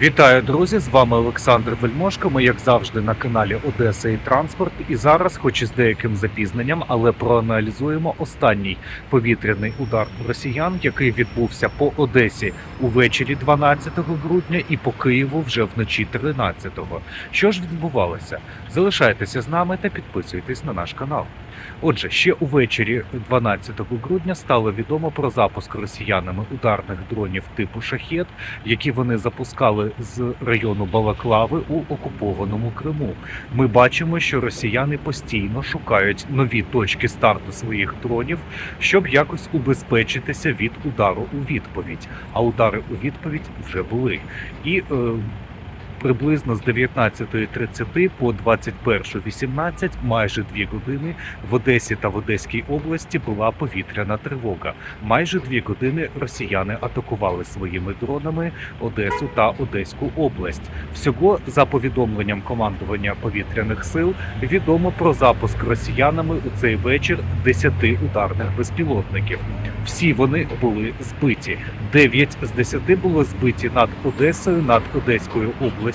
Вітаю, друзі! З вами Олександр Вельмошко. Ми, як завжди, на каналі Одеса і Транспорт. І зараз, хоч і з деяким запізненням, але проаналізуємо останній повітряний удар росіян, який відбувся по Одесі увечері 12 грудня і по Києву вже вночі 13-го. Що ж відбувалося? Залишайтеся з нами та підписуйтесь на наш канал. Отже, ще увечері 12 грудня стало відомо про запуск росіянами ударних дронів типу шахет, які вони запускали з району Балаклави у окупованому Криму. Ми бачимо, що росіяни постійно шукають нові точки старту своїх дронів, щоб якось убезпечитися від удару у відповідь. А удари у відповідь вже були. І е, приблизно з 19.30 по 21.18, майже дві години, в Одесі та в Одеській області була повітряна тривога. Майже дві години росіяни атакували своїми дронами Одесу та Одеську область. Всього за повідомленням командування повітряних сил відомо про запуск росіянами у цей вечір 10 ударних безпілотників. Всі вони були збиті. 9 з 10 було збиті над Одесою, над Одеською областю.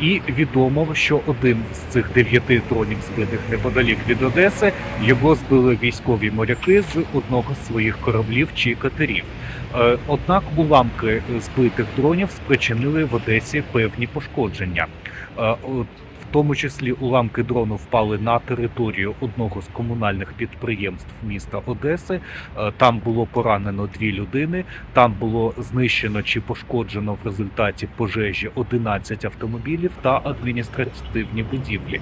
І відомо, що один з цих дев'яти дронів, збитих неподалік від Одеси, його збили військові моряки з одного з своїх кораблів чи катерів. Е, Однак уламки збитих дронів спричинили в Одесі певні пошкодження. Тому числі уламки дрону впали на територію одного з комунальних підприємств міста Одеси. Е, Там було поранено дві людини. Там було знищено чи пошкоджено в результаті пожежі 11 автомобілів та адміністративні будівлі.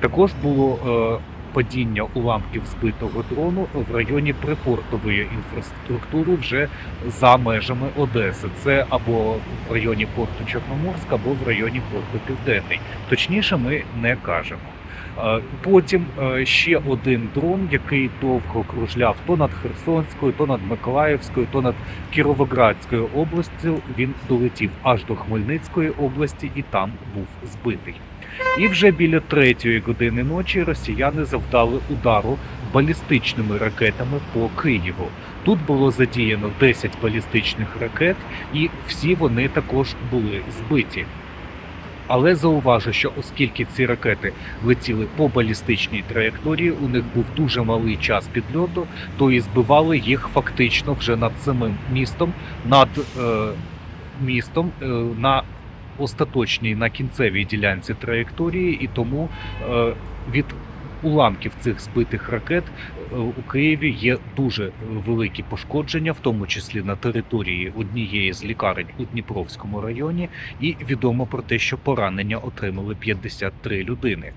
Також було е, падіння уламків збитого дрону в районі припортової інфраструктури вже за межами Одеси. Це або в районі порту Чорноморськ, або в районі порту Південний. Точніше, ми не кажемо. Е, Потім е, ще один дрон, який довго кружляв то над Херсонською, то над Миколаївською, то над Кіровоградською областю. Він долетів аж до Хмельницької області і там був збитий. І вже біля третьої години ночі росіяни завдали удару балістичними ракетами по Києву. Тут було задіяно 10 балістичних ракет, і всі вони також були збиті. Але зауважу, що оскільки ці ракети летіли по балістичній траєкторії, у них був дуже малий час підльоту, то і збивали їх фактично вже над самим містом, над е, містом е, на остаточній на кінцевій ділянці траєкторії, і тому е, від уламків цих збитих ракет е, у Києві є дуже великі пошкодження, в тому числі на території однієї з лікарень у Дніпровському районі, і відомо про те, що поранення отримали 53 людини.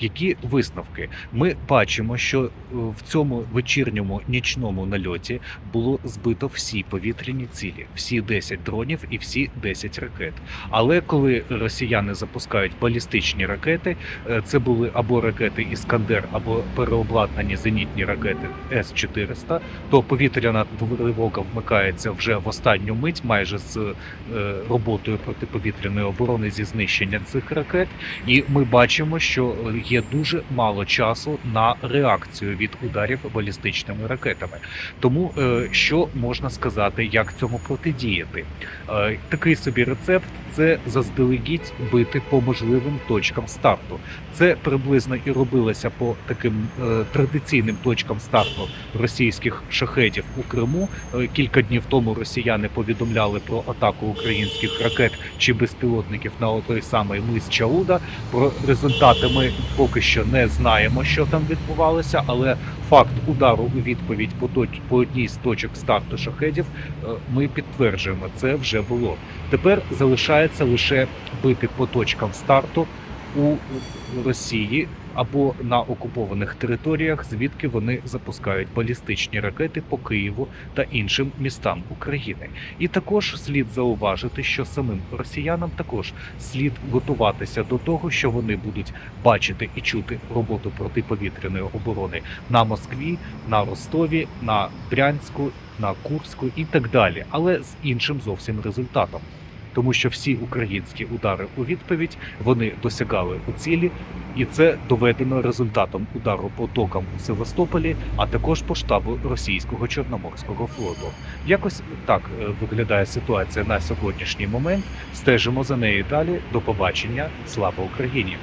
Які висновки? Ми бачимо, що е, в цьому вечірньому нічному нальоті було збито всі повітряні цілі, всі 10 дронів і всі 10 ракет. Але коли росіяни запускають балістичні ракети, е, це були або ракети Іскандер, або переобладнані зенітні ракети С-400, то повітряна тривога вмикається вже в останню мить, майже з е, роботою протиповітряної оборони зі знищення цих ракет. І ми бачимо, що є дуже мало часу на реакцію від ударів балістичними ракетами. Тому е, що можна сказати, як цьому протидіяти? Е, Такий собі рецепт це заздалегідь бити по можливим точкам старту. Це приблизно і робилося по таким е, традиційним точкам старту російських шахедів у Криму. Кілька днів тому росіяни повідомляли про атаку українських ракет чи безпілотників на той самий мис Чауда. Про результати ми поки що не знаємо, що там відбувалося, але факт удару у відповідь по одній з точок старту шахедів е, ми підтверджуємо, це вже було. Тепер залишається лише бити по точкам старту у Росії або на окупованих територіях, звідки вони запускають балістичні ракети по Києву та іншим містам України. І також слід зауважити, що самим росіянам також слід готуватися до того, що вони будуть бачити і чути роботу протиповітряної оборони на Москві, на Ростові, на Брянську, на Курську і так далі, але з іншим зовсім результатом. Тому що всі українські удари у відповідь вони досягали у цілі, і це доведено результатом удару по докам у Севастополі, а також по штабу російського чорноморського флоту. Якось так е, виглядає ситуація на сьогоднішній момент. Стежимо за нею далі. До побачення. Слава Україні!